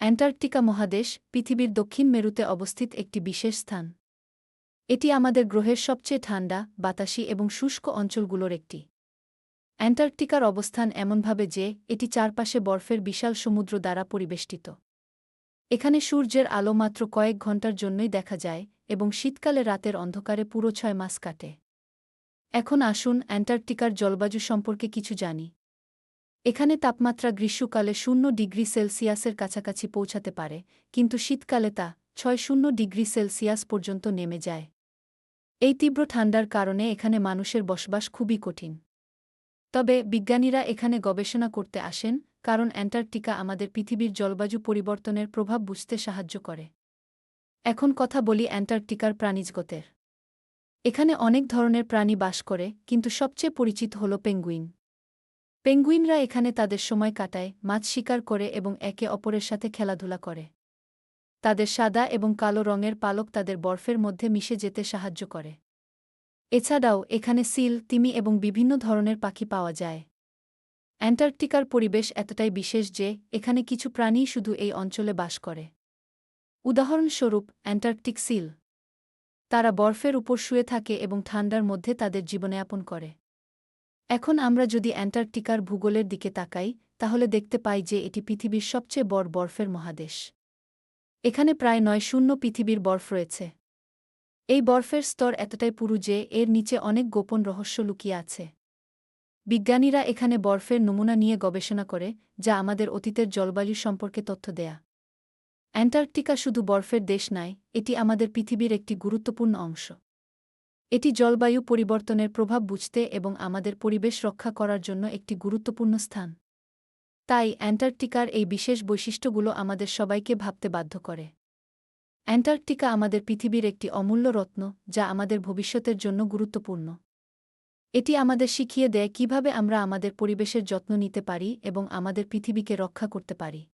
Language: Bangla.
অ্যান্টার্কটিকা মহাদেশ পৃথিবীর দক্ষিণ মেরুতে অবস্থিত একটি বিশেষ স্থান। এটি আমাদের গ্রহের সবচেয়ে ঠান্ডা, বাতাসী এবং শুষ্ক অঞ্চলগুলোর একটি। অ্যান্টার্কটিকার অবস্থান এমনভাবে যে, এটি চারপাশে বরফের বিশাল সমুদ্র দ্বারা পরিবেষ্টিত। এখানে সূর্যের আলো মাত্র কয়েক ঘণ্টার জন্যই দেখা যায় এবং শীতকালে রাতের অন্ধকারে পুরো ছয় মাস কাটে। এখন আসুন অ্যান্টার্কটিকার জলবায়ু সম্পর্কে কিছু জানি। এখানে তাপমাত্রা গ্রীষ্মকালে শূন্য ডিগ্রি সেলসিয়াসের কাছাকাছি পৌঁছাতে পারে, কিন্তু শীতকালে তা ছয় শূন্য ডিগ্রি সেলসিয়াস পর্যন্ত নেমে যায়। এই তীব্র ঠান্ডার কারণে এখানে মানুষের বসবাস খুবই কঠিন। তবে বিজ্ঞানীরা এখানে গবেষণা করতে আসেন, কারণ অ্যান্টার্কটিকা আমাদের পৃথিবীর জলবায়ু পরিবর্তনের প্রভাব বুঝতে সাহায্য করে। এখন কথা বলি অ্যান্টার্কটিকার প্রাণীজগতের। এখানে অনেক ধরনের প্রাণী বাস করে, কিন্তু সবচেয়ে পরিচিত হল পেঙ্গুইন। পেঙ্গুইনরা এখানে তাদের সময় কাটায়, মাছ শিকার করে এবং একে অপরের সাথে খেলাধুলা করে। তাদের সাদা এবং কালো রঙের পালক তাদের বরফের মধ্যে মিশে যেতে সাহায্য করে। এছাড়াও, এখানে সিল, তিমি এবং বিভিন্ন ধরনের পাখি পাওয়া যায়। অ্যান্টার্কটিকার পরিবেশ এতটাই বিশেষ যে, এখানে কিছু প্রাণী শুধু এই অঞ্চলে বাস করে। উদাহরণস্বরূপ, অ্যান্টার্কটিক সিল। তারা বরফের উপর শুয়ে থাকে এবং ঠান্ডার মধ্যে তাদের জীবনযাপন করে। এখন আমরা যদি অ্যান্টার্কটিকার ভূগোলের দিকে তাকাই, তাহলে দেখতে পাই যে এটি পৃথিবীর সবচেয়ে বড় বরফের মহাদেশ। এখানে প্রায় নয় শূন্য পৃথিবীর বরফ রয়েছে। এই বরফের স্তর এতটাই পুরু যে এর নিচে অনেক গোপন রহস্য লুকিয়ে আছে। বিজ্ঞানীরা এখানে বরফের নমুনা নিয়ে গবেষণা করে, যা আমাদের অতীতের জলবায়ু সম্পর্কে তথ্য দেয়া। অ্যান্টার্কটিকা শুধু বরফের দেশ নয়, এটি আমাদের পৃথিবীর একটি গুরুত্বপূর্ণ অংশ। এটি জলবায়ু পরিবর্তনের প্রভাব বুঝতে এবং আমাদের পরিবেশ রক্ষা করার জন্য একটি গুরুত্বপূর্ণ স্থান। তাই অ্যান্টার্কটিকার এই বিশেষ বৈশিষ্ট্যগুলো আমাদের সবাইকে ভাবতে বাধ্য করে। অ্যান্টার্কটিকা আমাদের পৃথিবীর একটি অমূল্য রত্ন, যা আমাদের ভবিষ্যতের জন্য গুরুত্বপূর্ণ। এটি আমাদের শিখিয়ে দেয় কীভাবে আমরা আমাদের পরিবেশের যত্ন নিতে পারি এবং আমাদের পৃথিবীকে রক্ষা করতে পারি।